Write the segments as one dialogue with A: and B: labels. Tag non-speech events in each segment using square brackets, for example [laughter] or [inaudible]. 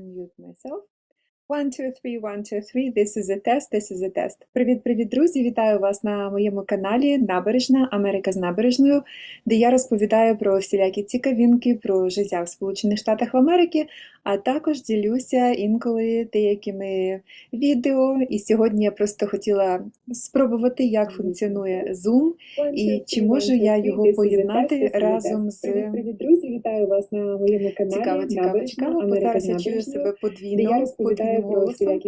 A: unmute myself. One, two, three, one, two, three. This is a test, this is a test. Привіт-привіт, друзі! Вітаю вас на моєму каналі Набережна Америка з набережною, де я розповідаю про всілякі цікавинки, про життя в Сполучених Штатах Америки, а також ділюся інколи деякими відео. І сьогодні я просто хотіла спробувати, як функціонує Zoom, і чи можу я його поєднати разом з
B: Привіт, друзі! Вітаю вас на моєму каналі.
A: цікаво, цікаво, цікаво, бо зараз я чую себе подвійно, подвійним голосом.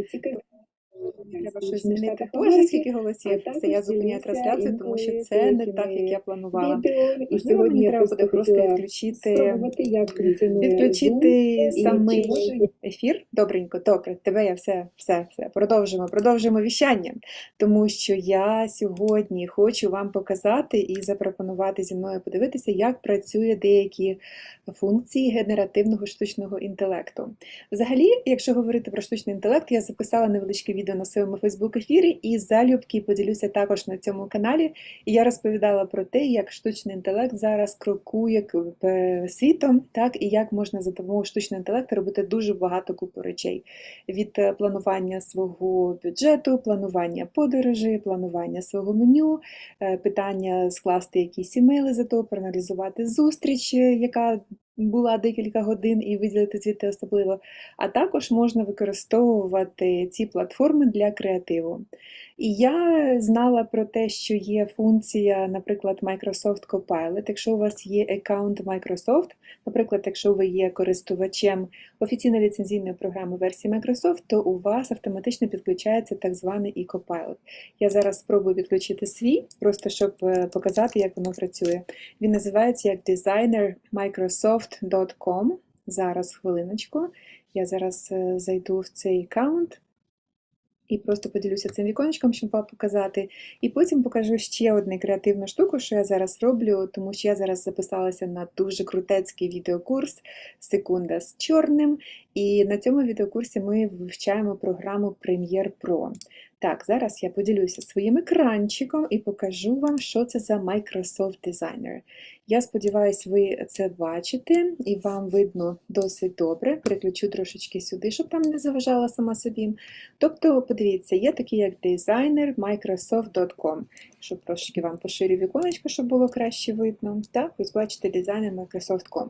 A: Треба щось змінити. Боже, скільки голосів. Все, я зупиняю трансляцію, тому що це не так, як я планувала.
B: І сьогодні
A: треба буде просто відключити, відключити самий ефір. Добренько, добре, тебе я все, все, все. Продовжимо, продовжимо віщання. Тому що я сьогодні хочу вам показати і запропонувати зі мною подивитися, як працює деякі функції генеративного штучного інтелекту. Взагалі, якщо говорити про штучний інтелект, я записала невеличке відео на своєму Фейсбук-ефірі і залюбки поділюся також на цьому каналі. І я розповідала про те, як штучний інтелект зараз крокує світом, так і як можна за допомогою штучного інтелекту робити дуже багато купу речей від е, планування свого бюджету, планування подорожей, планування свого меню, е, питання скласти якісь імейли за то, проаналізувати зустріч, е, яка була декілька годин, і виділити звідти особливо. А також можна використовувати ці платформи для креативу. І я знала про те, що є функція, наприклад, Microsoft Copilot. Якщо у вас є аккаунт Microsoft, наприклад, якщо ви є користувачем офіційної ліцензійної програми версії Microsoft, то у вас автоматично підключається так званий e-Copilot. Я зараз спробую підключити свій, просто щоб е, показати, як воно працює. Він називається як designer Microsoft.com. Зараз хвилиночку. Я зараз е, зайду в цей аккаунт і просто поділюся цим віконечком, щоб вам показати. І потім покажу ще одну креативну штуку, що я зараз роблю, тому що я зараз записалася на дуже крутецький відеокурс Секунда з чорним. І на цьому відеокурсі ми вивчаємо програму Premiere Pro. Так, зараз я поділюся своїм екранчиком і покажу вам, що це за Microsoft Designer. Я сподіваюся, ви це бачите і вам видно досить добре. Переключу трошечки сюди, щоб там не заважала сама собі. Тобто, подивіться, є такий як дизайнер Microsoft.com, щоб трошки вам поширю віконечко, щоб було краще видно. Так, ось бачите дизайнер Microsoft.com.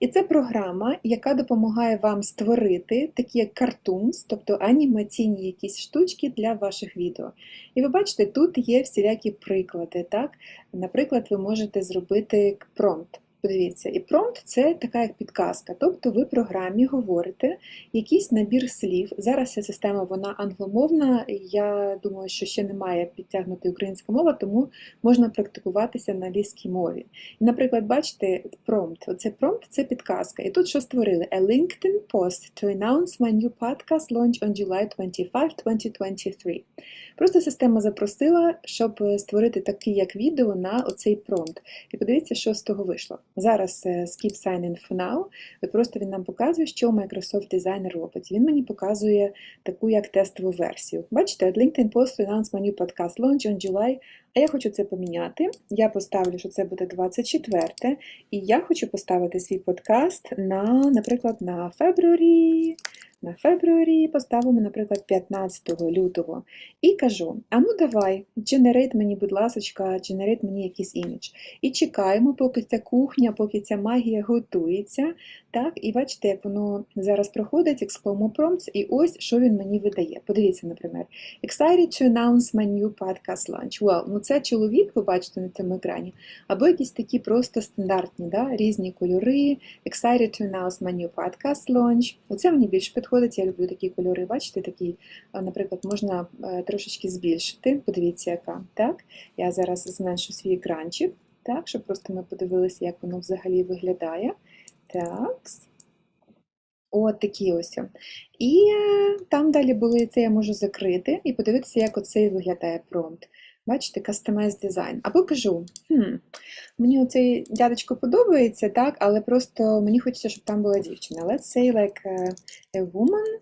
A: І це програма, яка допомагає вам створити такі як cartoons, тобто анімаційні якісь штучки для ваших відео. І ви бачите, тут є всілякі приклади. Так? Наприклад, ви можете зробити промпт. Подивіться, і промпт це така як підказка. Тобто ви програмі говорите якийсь набір слів. Зараз ця система вона англомовна. Я думаю, що ще немає підтягнути українська мова, тому можна практикуватися на англійській мові. І, наприклад, бачите, промпт. Оце промпт це підказка. І тут що створили? A LinkedIn post to announce my new podcast launch on July 25, 2023. Просто система запросила, щоб створити такий як відео на оцей промпт. І подивіться, що з того вийшло. Зараз е, skip sign in for now. Просто він нам показує, що Microsoft Designer робить. Він мені показує таку як тестову версію. Бачите, LinkedIn post announced announce my new podcast launch on July. А я хочу це поміняти. Я поставлю, що це буде 24, і я хочу поставити свій подкаст на, наприклад, на фебруарі. На фебруарі поставимо, наприклад, 15 лютого. І кажу: а ну давай, дженерейт мені, будь ласка, дженерейт мені якийсь імідж. І чекаємо, поки ця кухня, поки ця магія готується. Так, і бачите, як воно зараз проходить, ексклому prompts, і ось що він мені видає. Подивіться, наприклад, Excited to announce my new podcast launch. Well, ну це чоловік, ви бачите на цьому екрані, або якісь такі просто стандартні, да, різні кольори. Excited to announce my new podcast launch. Оце мені більш підходить, я люблю такі кольори. Бачите, такі, наприклад, можна е, трошечки збільшити. Подивіться, яка. Так, я зараз зменшу свій екранчик, так, щоб просто ми подивилися, як воно взагалі виглядає. Так. От такі ось. І е, там далі були це я можу закрити і подивитися, як оцей виглядає промпт. Бачите, Customize Design. Або кажу, хм, мені оцей дядечко подобається, так, але просто мені хочеться, щоб там була дівчина. Let's say like a, a woman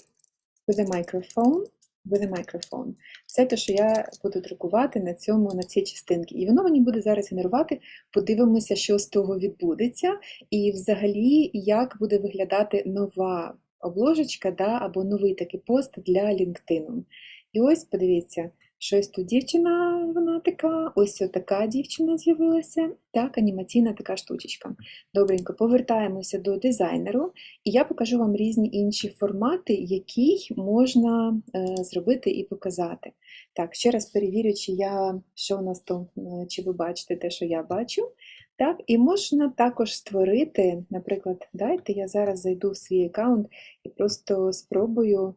A: with a microphone. With a microphone. Це те, що я буду друкувати на цьому, на цій частинці. І воно мені буде зараз генерувати. Подивимося, що з того відбудеться, і взагалі, як буде виглядати нова обложечка, да, або новий такий пост для LinkedIn. І ось подивіться, щось тут дівчина, вона така, ось така дівчина з'явилася, так, анімаційна така штучечка. Добренько, повертаємося до дизайнеру, і я покажу вам різні інші формати, які можна е, зробити і показати. Так, ще раз перевірю, чи я, що у нас тут, е, чи ви бачите те, що я бачу. Так, і можна також створити, наприклад, дайте я зараз зайду в свій аккаунт і просто спробую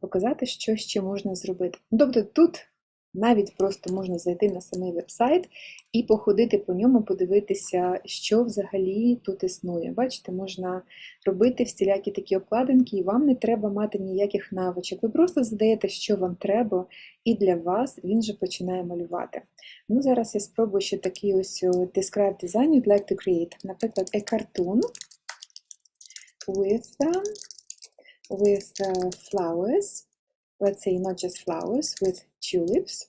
A: показати, що ще можна зробити. Ну, Тобто тут навіть просто можна зайти на самий веб-сайт і походити по ньому, подивитися, що взагалі тут існує. Bачите, можна робити всілякі такі обкладинки, і вам не треба мати ніяких навичок. Ви просто задаєте, що вам треба, і для вас він же починає малювати. Ну, зараз я спробую ще такий ось describe design you'd like to create. Наприклад, a cartoon with, with uh, flowers, let's say not just flowers, with tulips,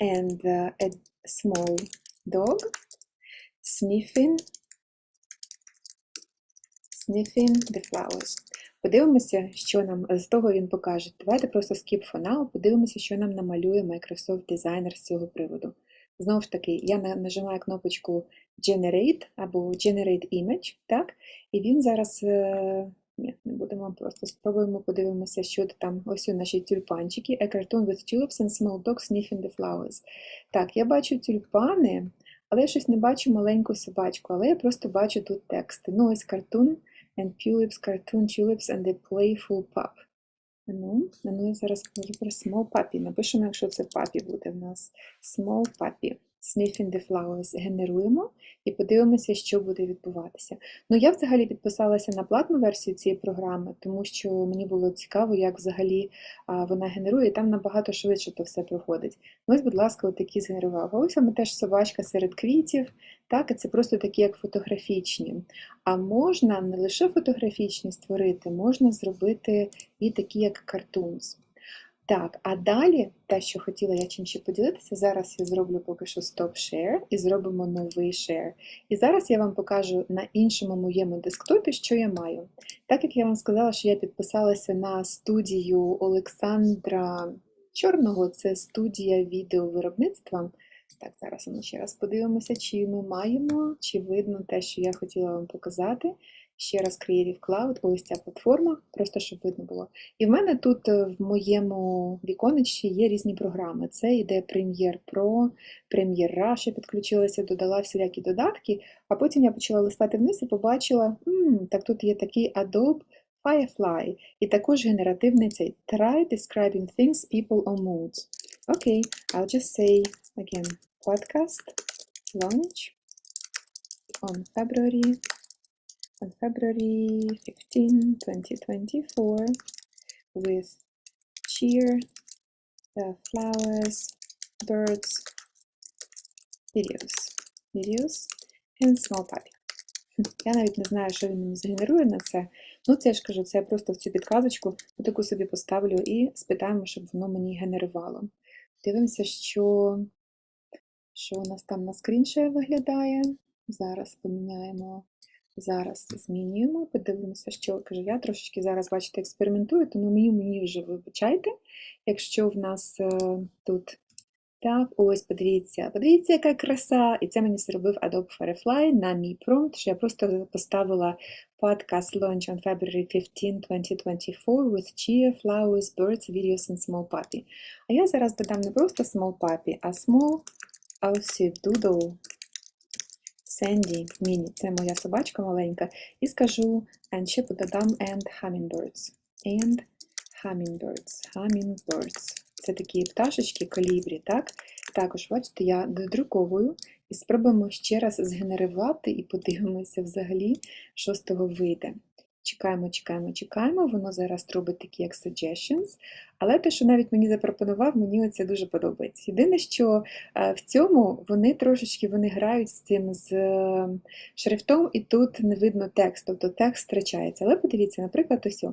A: and uh, a small dog sniffing, sniffing the flowers. Подивимося, що нам з того він покаже. Давайте просто skip for now, подивимося, що нам намалює Microsoft Designer з цього приводу. Знову ж таки, я нажимаю кнопочку Generate або Generate Image, так? І він зараз. Ні, не будемо просто спробуємо подивимося, що там. Ось у наші тюльпанчики. A cartoon with tulips and small dog sniffing the flowers. Так, я бачу тюльпани, але я щось не бачу маленьку собачку, але я просто бачу тут тексти. Ну, ось cartoon and tulips, cartoon tulips and a playful pup. Ну, ну я зараз про small puppy. Напишемо, якщо це puppy буде в нас. Small puppy. Sniffing the flowers. Генеруємо і подивимося, що буде відбуватися. Ну, я взагалі підписалася на платну версію цієї програми, тому що мені було цікаво, як взагалі вона генерує, і там набагато швидше то все проходить. Ну, Ось, будь ласка, такі згенерував. Ось вам теж собачка серед квітів. Так, і це просто такі, як фотографічні. А можна не лише фотографічні створити, можна зробити і такі, як cartoons. Так, а далі, те, що хотіла я чим ще поділитися, зараз я зроблю поки що Share і зробимо новий share. І зараз я вам покажу на іншому моєму десктопі, що я маю. Так як я вам сказала, що я підписалася на студію Олександра Чорного, це студія відеовиробництва. Так, зараз ми ще раз подивимося, чи ми маємо, чи видно те, що я хотіла вам показати. Ще раз Creative Cloud, ось ця платформа, просто щоб видно було. І в мене тут е, в моєму віконечці є різні програми. Це йде Premiere Pro, Premiere Rush, підключилася, додала всілякі додатки, а потім я почала листати вниз і побачила, «М, так тут є такий Adobe Firefly, і також генеративний цей Try describing things, people or moods. Окей, I'll just say again, podcast launch on February on February 15, 2024 with cheer, the flowers, birds, videos, videos and small puppy. Я навіть не знаю, що він мені згенерує на це. Ну, це я ж кажу, це я просто в цю підказочку таку собі поставлю і спитаємо, щоб воно мені генерувало. Дивимося, що, що у нас там на скріншеї виглядає. Зараз поміняємо Зараз змінюємо, подивимося, що каже. Я трошечки зараз, бачите, експериментую, тому мені мені вже вибачайте, якщо в нас е, тут так, ось подивіться, подивіться, яка краса! І це мені зробив Adobe Firefly на мій промпт, що я просто поставила podcast launch on February 15, 2024 with chia, flowers, birds, videos and small puppy. А я зараз додам не просто small puppy, а small doodle. Сенді, Міні, це моя собачка маленька, і скажу, and ще додам and hummingbirds. And hummingbirds. Hummingbirds. Це такі пташечки колібрі, так? Також, бачите, я додруковую і спробуємо ще раз згенерувати і подивимося взагалі, що з того вийде. Чекаємо, чекаємо, чекаємо. Воно зараз робить такі як suggestions. Але те, що навіть мені запропонував, мені це дуже подобається. Єдине, що е, в цьому вони трошечки вони грають з цим з е, шрифтом, і тут не видно текст, тобто текст втрачається. Але подивіться, наприклад, ось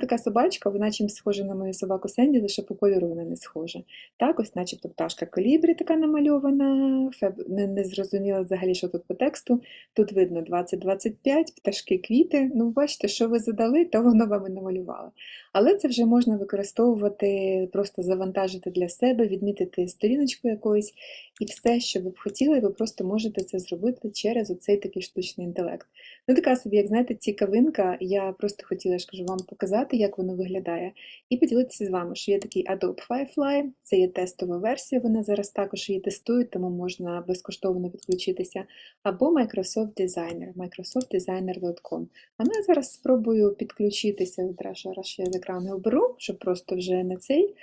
A: така собачка, вона чим схожа на мою собаку Сенді, лише по кольору вона не схожа. Так, ось начебто пташка колібрі така намальована, феб... не, не зрозуміло взагалі, що тут по тексту. Тут видно 2025, пташки, квіти. Ну, бачите, що ви задали, то воно вам і намалювало. Але це вже можна використовувати, просто завантажити для себе, відмітити сторіночку якоюсь, і все, що ви б хотіли, ви просто можете це зробити через оцей такий штучний інтелект. Ну, така собі, як знаєте, цікавинка. Я просто хотіла ж кажу, вам показати, як воно виглядає, і поділитися з вами, що є такий Adobe Firefly, це є тестова версія, вона зараз також її тестують, тому можна безкоштовно підключитися. Або Microsoft Designer, microsoftdesigner.com. А ну я зараз спробую підключитися, одразу раз я з екрану оберу, щоб просто вже не цей.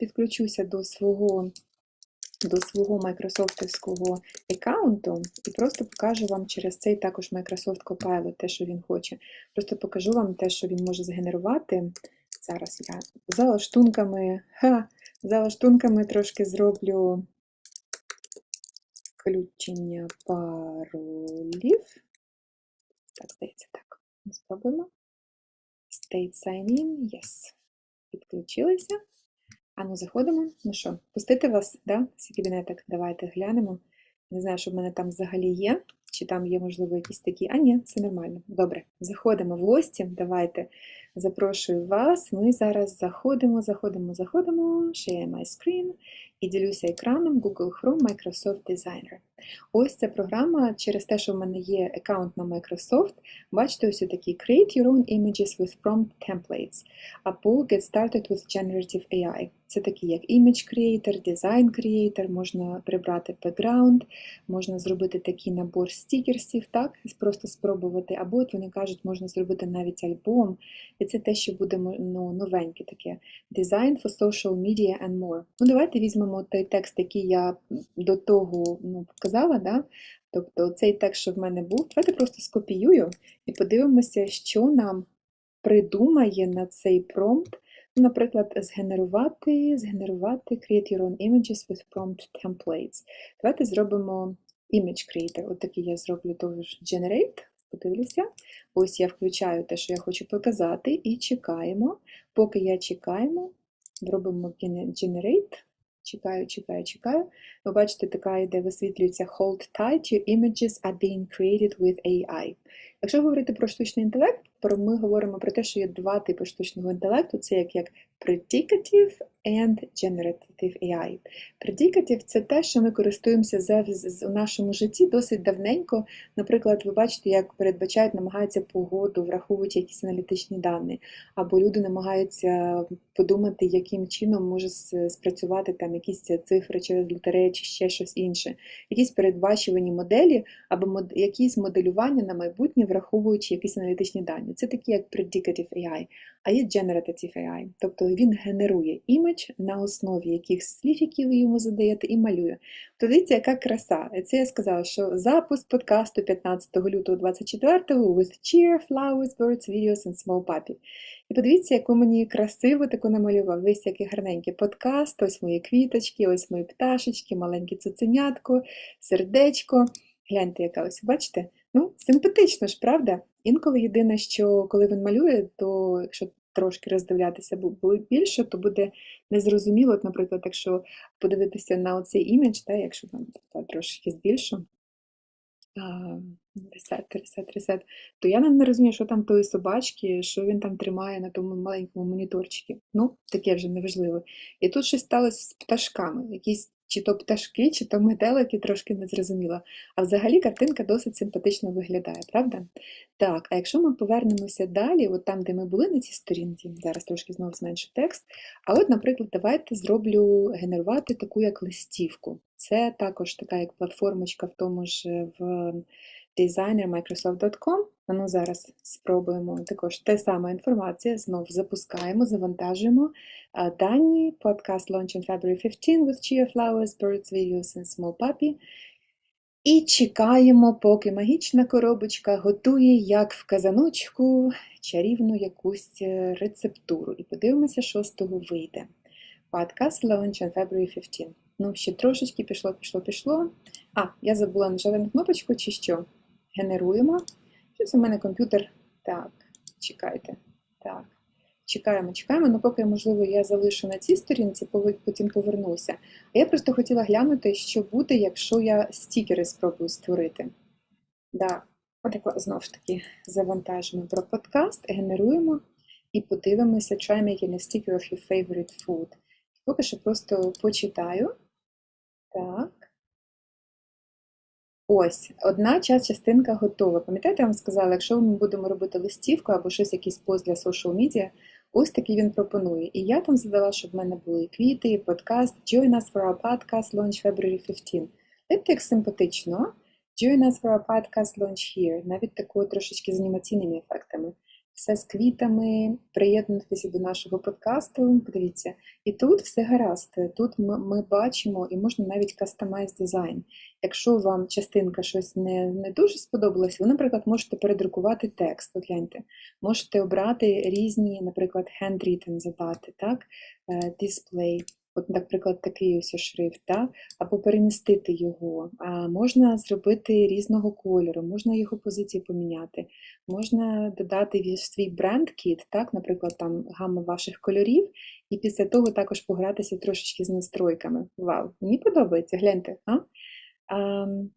A: Підключуся до свого до свого майкрософтівського аккаунту і просто покажу вам через цей також Microsoft Copilot, те, що він хоче. Просто покажу вам те, що він може згенерувати. Зараз я за лаштунками, ха, за лаштунками трошки зроблю включення паролів. Так, здається, так. Спробуємо. State sign in, yes. Підключилися. А ну, заходимо. Ну що, пустити вас, да? Свій кабінетик? Давайте глянемо. Не знаю, що в мене там взагалі є, чи там є, можливо, якісь такі. А, ні, все нормально. Добре, заходимо в гості. Давайте запрошую вас. Ми зараз заходимо, заходимо, заходимо. Share my screen і ділюся екраном Google Chrome Microsoft Designer. Ось ця програма, через те, що в мене є аккаунт на Microsoft, бачите, ось такі Create your own images with prompt templates або Get started with generative AI. Це такі як Image Creator, Design Creator, можна прибрати background, можна зробити такий набор стікерсів, так, просто спробувати, або от вони кажуть, можна зробити навіть альбом, і це те, що буде ну, новеньке таке. Design for social media and more. Ну, давайте візьмемо той текст, який я до того ну, показала, да? тобто цей текст, що в мене був, давайте просто скопіюю і подивимося, що нам придумає на цей промпт. Ну, Наприклад, згенерувати, згенерувати Create your own images with prompt templates. Давайте зробимо Image Creator. От такий я зроблю теж Generate. Подивлюся. Ось я включаю те, що я хочу показати, і чекаємо. Поки я чекаємо, робимо Generate. Чекаю, чекаю, чекаю. Ви бачите, така йде, висвітлюється Hold tight, your images are being created with AI. Якщо говорити про штучний інтелект, то ми говоримо про те, що є два типи штучного інтелекту: це як, як Predicative and Generative AI. Predicative – це те, що ми користуємося зараз у нашому житті досить давненько. Наприклад, ви бачите, як передбачають, намагаються погоду, враховуючи якісь аналітичні дані, або люди намагаються подумати, яким чином може спрацювати там якісь цифри через лотереї чи ще щось інше, якісь передбачувані моделі або мод... якісь моделювання на майбутнє, враховуючи якісь аналітичні дані. Це такі як Predicative AI, а є Generative AI, тобто він генерує імідж на основі яких слів, які ви йому задаєте, і малює. То дивіться, яка краса. Це я сказала, що запуск подкасту 15 лютого 24-го with cheer, flowers, birds, videos and small puppy. І подивіться, яку мені красиво таку намалював. Весь який гарненький подкаст, ось мої квіточки, ось мої пташечки, маленьке цуценятко, сердечко. Гляньте, яка ось, бачите? Ну, симпатично ж, правда? Інколи єдине, що коли він малює, то якщо трошки роздивлятися більше, то буде незрозуміло, От, наприклад, якщо подивитися на оцей імідж, та, якщо там трошки збільшу, ресет, ресет, ресет, то я не розумію, що там тої собачки, що він там тримає на тому маленькому моніторчику. Ну, таке вже неважливо. І тут щось сталося з пташками, якісь чи то пташки, чи то метелики, трошки не зрозуміла. А взагалі картинка досить симпатично виглядає, правда? Так, а якщо ми повернемося далі, от там, де ми були на цій сторінці, зараз трошки знову зменшу текст. А от, наприклад, давайте зроблю генерувати таку як листівку. Це також така як платформочка в тому ж в designer Microsoft.com. А ну зараз спробуємо також те сама інформація. Знов запускаємо, завантажуємо дані. Podcast launch in February 15 with chia flowers, birds, videos and small puppy. І чекаємо, поки магічна коробочка готує, як в казаночку, чарівну якусь е, рецептуру. І подивимося, що з того вийде. Podcast launch on February 15. Ну, ще трошечки пішло, пішло, пішло. А, я забула нажати на кнопочку чи що? Генеруємо. Щось у мене комп'ютер. Так, чекайте. Так. Чекаємо, чекаємо, ну поки, можливо, я залишу на цій сторінці, потім повернуся. А я просто хотіла глянути, що буде, якщо я стікери спробую створити. Да. Отак, знову ж таки, завантажимо про подкаст, генеруємо і подивимося, try making a sticker of your favorite food. Поки що просто почитаю. Так. Ось, одна ча- частинка готова. Пам'ятаєте, я вам сказала, якщо ми будемо робити листівку або щось, якийсь пост для social media, ось такий він пропонує. І я там задала, щоб в мене були квіти, і подкаст. Join us for our podcast launch February 15. Це як симпатично. Join us for our podcast launch here. Навіть такою трошечки з анімаційними ефектами. Все з квітами, приєднуйтеся до нашого подкасту. Подивіться. І тут все гаразд. Тут ми, ми бачимо і можна навіть кастомайз дизайн. Якщо вам частинка щось не, не дуже сподобалась, ви, наприклад, можете передрукувати текст. От. Можете обрати різні, наприклад, handwritten задати, так? Е, Display. От, наприклад, такий ось шрифт, да? або перемістити його. А можна зробити різного кольору, можна його позиції поміняти, можна додати свій бренд-кіт, так? наприклад, там гамма ваших кольорів, і після того також погратися трошечки з настройками. Вау, мені подобається, гляньте. А?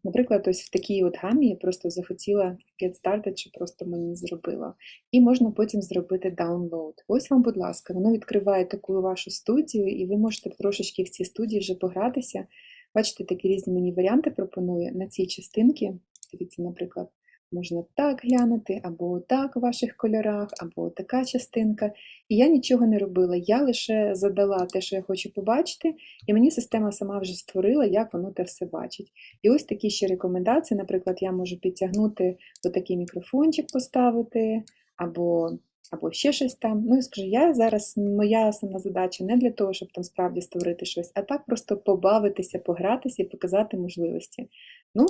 A: Наприклад, ось в такій от гамі я просто захотіла get started, що просто мені зробила. І можна потім зробити download. Ось вам, будь ласка, воно відкриває таку вашу студію, і ви можете трошечки в цій студії вже погратися. Бачите, такі різні мені варіанти пропонує на цій частинці. Дивіться, наприклад, можна так глянути, або так у ваших кольорах, або така частинка. І я нічого не робила. Я лише задала те, що я хочу побачити, і мені система сама вже створила, як воно те все бачить. І ось такі ще рекомендації. Наприклад, я можу підтягнути отакий мікрофончик поставити, або, або ще щось там. Ну і скажу, я зараз моя основна задача не для того, щоб там справді створити щось, а так просто побавитися, погратися і показати можливості. Ну,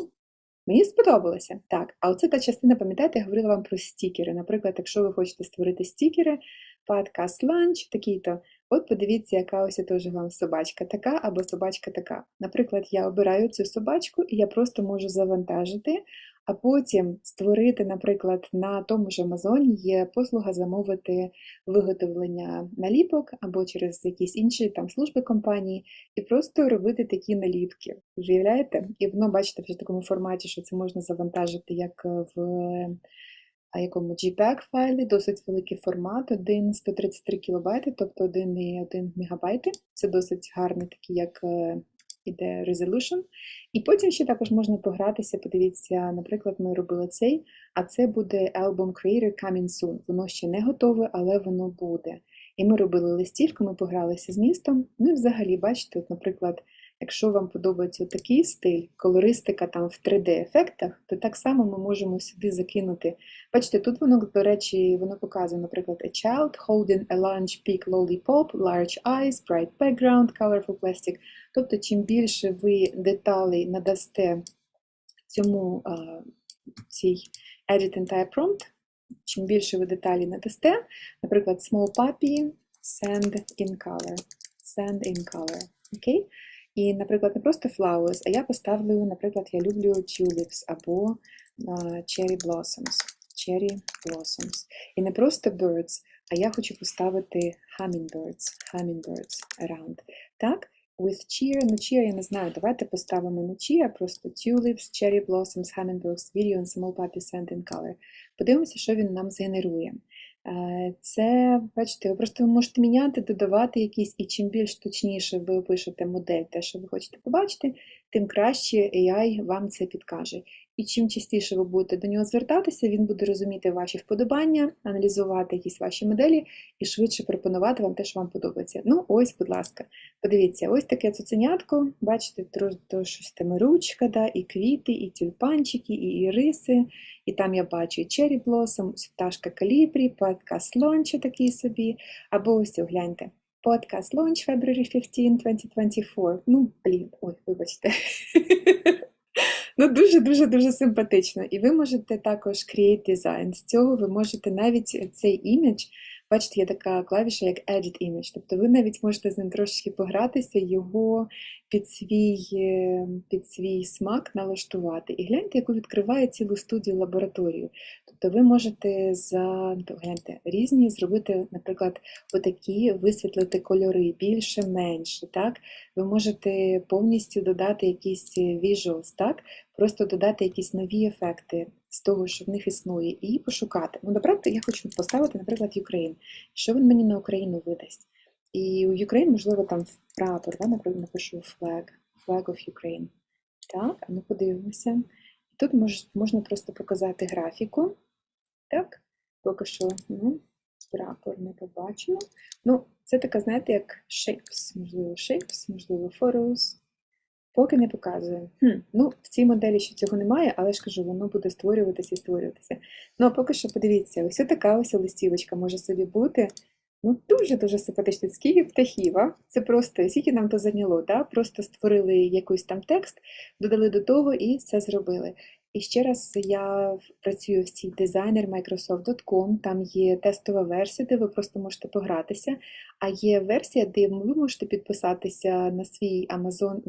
A: Мені сподобалося. Так, а оце та частина, пам'ятаєте, я говорила вам про стікери. Наприклад, якщо ви хочете створити стікери, подкаст ланч, такий-то, от подивіться, яка ось теж вам собачка така або собачка така. Наприклад, я обираю цю собачку і я просто можу завантажити, а потім створити, наприклад, на тому ж Амазоні є послуга замовити виготовлення наліпок або через якісь інші там служби компанії, і просто робити такі наліпки. Уявляєте? І воно, бачите, вже в такому форматі, що це можна завантажити як в якому JPEG файлі, досить великий формат, 1 133 кБ, тобто 1,1 МБ. Це досить гарний такий, як е, іде resolution. І потім ще також можна погратися, подивіться, наприклад, ми робили цей, а це буде Album Creator Coming Soon. Воно ще не готове, але воно буде. І ми робили листівку, ми погралися з містом. Ну і взагалі, бачите, наприклад, якщо вам подобається такий стиль, колористика там в 3D-ефектах, то так само ми можемо сюди закинути. Бачите, тут воно, до речі, воно показує, наприклад, a child holding a lunch pig lollipop, large eyes, bright background, colorful plastic. Тобто, чим більше ви деталей надасте цьому цій Edit Entire Prompt, чим більше ви деталі надасте, наприклад, small puppy, send in color, send in color, окей? І, наприклад, не просто flowers, а я поставлю, наприклад, я люблю tulips або cherry blossoms, cherry blossoms. І не просто birds, а я хочу поставити hummingbirds, hummingbirds around. Так? With cheer, ну cheer я не знаю, давайте поставимо не cheer, просто tulips, cherry blossoms, hummingbirds, video and small puppy sand in color. Подивимося, що він нам згенерує. Е, Це, бачите, ви просто можете міняти, додавати якісь, і чим більш точніше ви опишете модель, те, що ви хочете побачити, тим краще AI вам це підкаже. І чим частіше ви будете до нього звертатися, він буде розуміти ваші вподобання, аналізувати якісь ваші моделі і швидше пропонувати вам те, що вам подобається. Ну, ось, будь ласка, подивіться, ось таке цуценятко, бачите, то щось там і ручка, да, і квіти, і тюльпанчики, і іриси. І там я бачу і Cherry Blossom, пташка Калібрі, подкаст Launch такий собі, або ось гляньте. Podcast Launch February 15, 2024. Ну, блін, ой, вибачте. [laughs] Ну, дуже-дуже-дуже симпатично. І ви можете також create design. З цього ви можете навіть цей імідж, бачите, є така клавіша, як Edit Image. Тобто ви навіть можете з ним трошечки погратися, його під свій, е, під свій смак налаштувати. І гляньте, яку відкриває цілу студію лабораторію. Тобто ви можете за гляньте, різні зробити, наприклад, отакі висвітлити кольори більше, менше. Так? Ви можете повністю додати якісь visuals, так? Просто додати якісь нові ефекти з того, що в них існує, і пошукати. Ну, наприклад, я хочу поставити, наприклад, Ukraine. Що він мені на Україну видасть? І у Ukraine, можливо, там прапор, да? наприклад, напишу flag, flag of Ukraine. Так, а ну подивимося. Тут мож, можна просто показати графіку. Так, поки що ну, прапор не побачила. Ну, це така, знаєте, як shapes, можливо, shapes, можливо, photos. Поки не показує. Хм, ну, в цій моделі ще цього немає, але ж кажу, воно буде створюватися і створюватися. Ну, а поки що подивіться, ось така ось листівочка може собі бути. Ну, дуже-дуже симпатично. Скільки птахів, а? Це просто, скільки нам то зайняло, да? просто створили якийсь там текст, додали до того і все зробили. І ще раз я працюю в цій дизайнер Microsoft.com, там є тестова версія, де ви просто можете погратися, а є версія, де ви можете підписатися на свій Amazon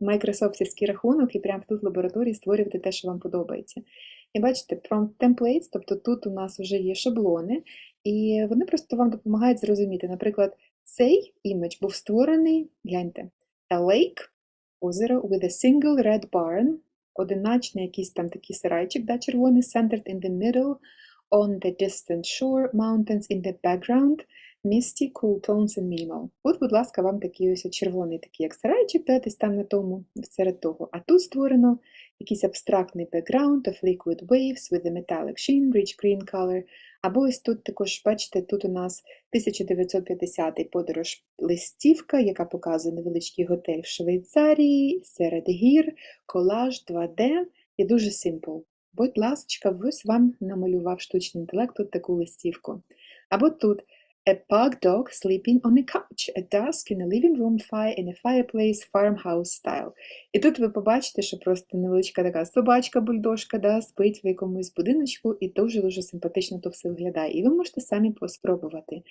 A: Microsoftівський рахунок і прямо тут в лабораторії створювати те, що вам подобається. І бачите, prompt templates, тобто тут у нас вже є шаблони, і вони просто вам допомагають зрозуміти. Наприклад, цей імідж був створений, гляньте, a lake, озеро with a single red barn, одиначний якийсь там такий сарайчик, да, червоний, centered in the middle, on the distant shore, mountains in the background, Misty, cool tones and minimal. От, будь ласка, вам такий ось червоний такий як сарайчик, да, десь там на тому, серед того. А тут створено якийсь абстрактний background of liquid waves with a metallic sheen, rich green color. Або ось тут також, бачите, тут у нас 1950-й подорож листівка, яка показує невеличкий готель в Швейцарії, серед гір, колаж 2D і дуже simple. Будь ласка, ось вам намалював штучний інтелект тут таку листівку. Або тут A pug dog sleeping on a couch at dusk in a living room fire in a fireplace farmhouse style. І тут ви побачите, що просто невеличка така собачка-бульдожка да, спить в якомусь будиночку, і дуже-дуже симпатично то все виглядає. І ви можете самі спробувати.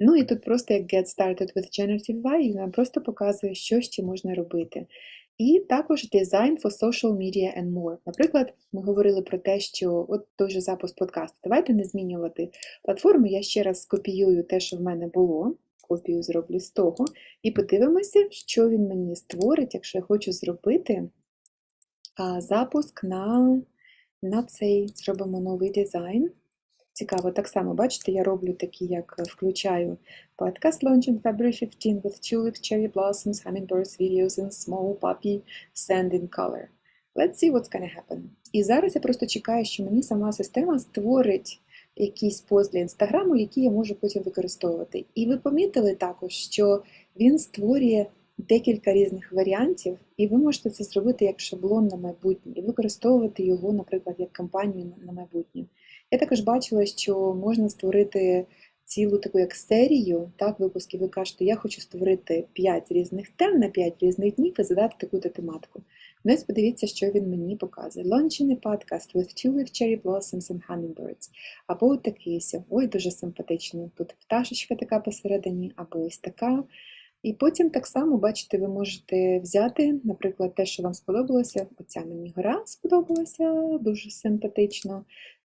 A: Ну і тут просто як Get Started with Generative AI, нам просто показує, що ще можна робити. І також Design for Social Media and More. Наприклад, ми говорили про те, що от той же запуск подкасту. Давайте не змінювати платформу. Я ще раз скопіюю те, що в мене було. Копію зроблю з того. І подивимося, що він мені створить, якщо я хочу зробити запуск на, на цей. Зробимо новий дизайн. Цікаво, так само, бачите, я роблю такі, як включаю podcast launching February 15 with tulips, cherry blossoms, hummingbirds, videos and small puppy sand in color. Let's see what's gonna happen. І зараз я просто чекаю, що мені сама система створить якийсь пост для інстаграму, який я можу потім використовувати. І ви помітили також, що він створює декілька різних варіантів, і ви можете це зробити як шаблон на майбутнє, і використовувати його, наприклад, як кампанію на майбутнє. Я також бачила, що можна створити цілу таку як серію так, випусків. Ви кажете, я хочу створити 5 різних тем на 5 різних днів і задати таку-то тематику. Ну, ось подивіться, що він мені показує. Launching a podcast with tulip, cherry blossoms and hummingbirds. Або от такий. Ой, дуже симпатично. Тут пташечка така посередині, або ось така. І потім так само, бачите, ви можете взяти, наприклад, те, що вам сподобалося. Оця мені гора сподобалася, дуже симпатично.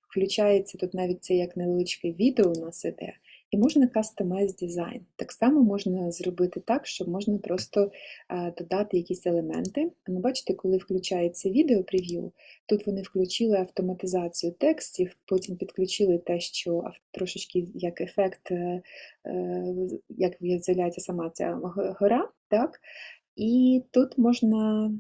A: Включається тут навіть це як невеличке відео у нас іде. І можна customize дизайн. Так само можна зробити так, що можна просто а, додати якісь елементи. Ну, бачите, коли включається відео прев'ю, тут вони включили автоматизацію текстів, потім підключили те, що трошечки як ефект, е, е, як з'являється сама ця гора. так? І тут можна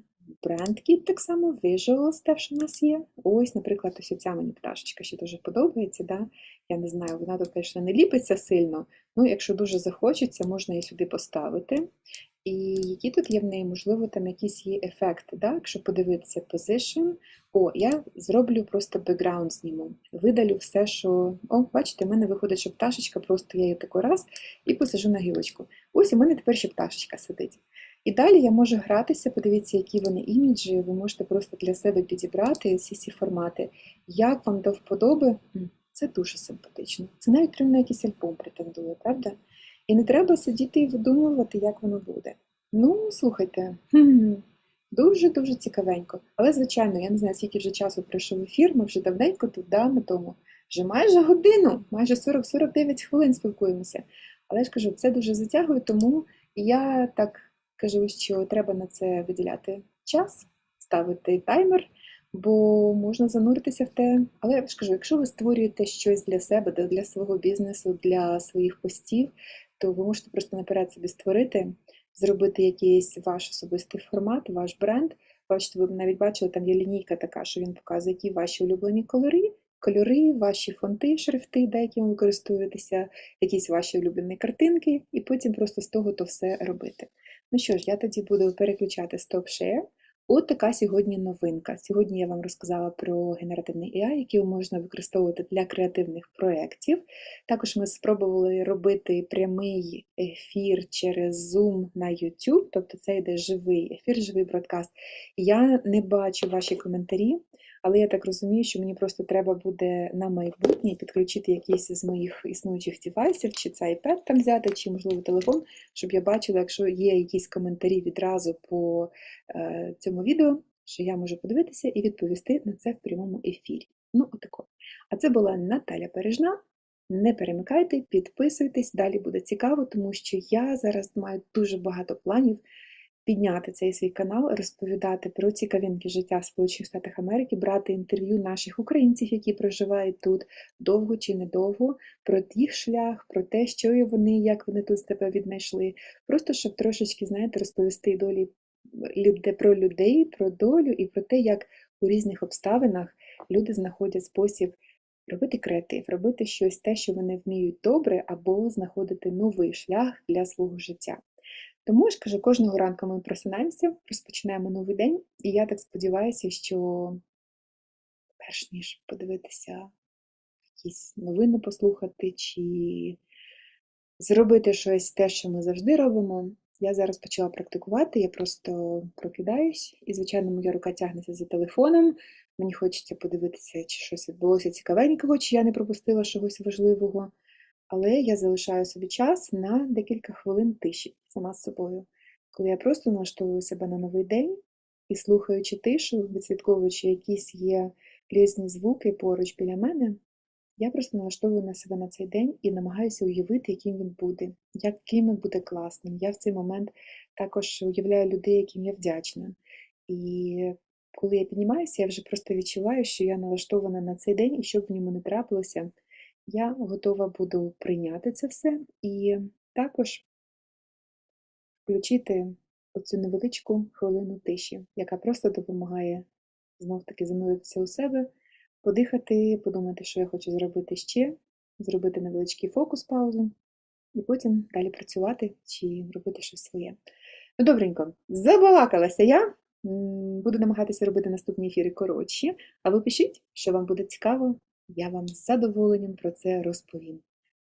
A: BrandKit так само, Visuals те, що в нас є. Ось, наприклад, ось ця мені пташечка ще дуже подобається. Да? Я не знаю, вона тут, звісно, не ліпиться сильно, ну, якщо дуже захочеться, можна її сюди поставити. І які тут є в неї, можливо, там якісь є ефекти. Да? Якщо подивитися Position, о, я зроблю просто бекграунд зніму. Видалю все, що. О, бачите, в мене виходить, що пташечка, просто я її таку раз і посажу на гілочку. Ось у мене тепер ще пташечка сидить. І далі я можу гратися, подивіться, які вони іміджі, ви можете просто для себе підібрати всі ці формати. Як вам до вподоби, це дуже симпатично. Це навіть прямо на якийсь альбом претендує, правда? І не треба сидіти і видумувати, як воно буде. Ну, слухайте, дуже-дуже цікавенько. Але, звичайно, я не знаю, скільки вже часу пройшов ефір, ми вже давненько тут да, на тому. Вже майже годину, майже 40-49 хвилин спілкуємося. Але ж кажу, це дуже затягує, тому я так кажу, що треба на це виділяти час, ставити таймер, бо можна зануритися в те. Але я ж кажу, якщо ви створюєте щось для себе, для свого бізнесу, для своїх постів, то ви можете просто наперед собі створити, зробити якийсь ваш особистий формат, ваш бренд. Бачите, ви б навіть бачили, там є лінійка така, що він показує, які ваші улюблені кольори, кольори, ваші фонти, шрифти, да, якими ви користуєтеся, якісь ваші улюблені картинки, і потім просто з того то все робити. Ну що ж, я тоді буду переключати Stop Share. От така сьогодні новинка. Сьогодні я вам розказала про генеративний AI, який можна використовувати для креативних проєктів. Також ми спробували робити прямий ефір через Zoom на YouTube, тобто це йде живий ефір, живий бродкаст. Я не бачу ваші коментарі, але я так розумію, що мені просто треба буде на майбутнє підключити якийсь з моїх існуючих девайсів, чи це iPad там взяти, чи, можливо, телефон, щоб я бачила, якщо є якісь коментарі відразу по е, цьому відео, що я можу подивитися і відповісти на це в прямому ефірі. Ну, отако. А це була Наталя Бережна. Не перемикайте, підписуйтесь, далі буде цікаво, тому що я зараз маю дуже багато планів підняти цей свій канал, розповідати про цікавинки життя в Сполучених Штатах Америки, брати інтерв'ю наших українців, які проживають тут довго чи недовго, про їх шлях, про те, що вони, як вони тут себе віднайшли. Просто щоб трошечки, знаєте, розповісти долі про людей, про долю і про те, як у різних обставинах люди знаходять спосіб робити креатив, робити щось те, що вони вміють добре, або знаходити новий шлях для свого життя. Тому ж кажу, кожного ранку ми просинаємося, розпочинаємо новий день, і я так сподіваюся, що перш ніж подивитися якісь новини послухати, чи зробити щось те, що ми завжди робимо. Я зараз почала практикувати, я просто прокидаюсь, і, звичайно, моя рука тягнеться за телефоном. Мені хочеться подивитися, чи щось відбулося цікавенького, чи я не пропустила чогось важливого. Але я залишаю собі час на декілька хвилин тиші сама з собою, коли я просто налаштовую себе на новий день і слухаючи тишу, відслідковуючи якісь є різні звуки поруч біля мене, я просто налаштовую на себе на цей день і намагаюся уявити, яким він буде, яким він буде класним. Я в цей момент також уявляю людей, яким я вдячна. І коли я піднімаюся, я вже просто відчуваю, що я налаштована на цей день, і що б в ньому не трапилося, я готова буду прийняти це все і також включити оцю невеличку хвилину тиші, яка просто допомагає знов-таки зануритися у себе, подихати, подумати, що я хочу зробити ще, зробити невеличкий фокус паузу, і потім далі працювати чи робити щось своє. Ну, добренько, забалакалася я. Буду намагатися робити наступні ефіри коротші, а пишіть, що вам буде цікаво. Я вам з задоволенням про це розповім.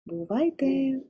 A: Бувайте!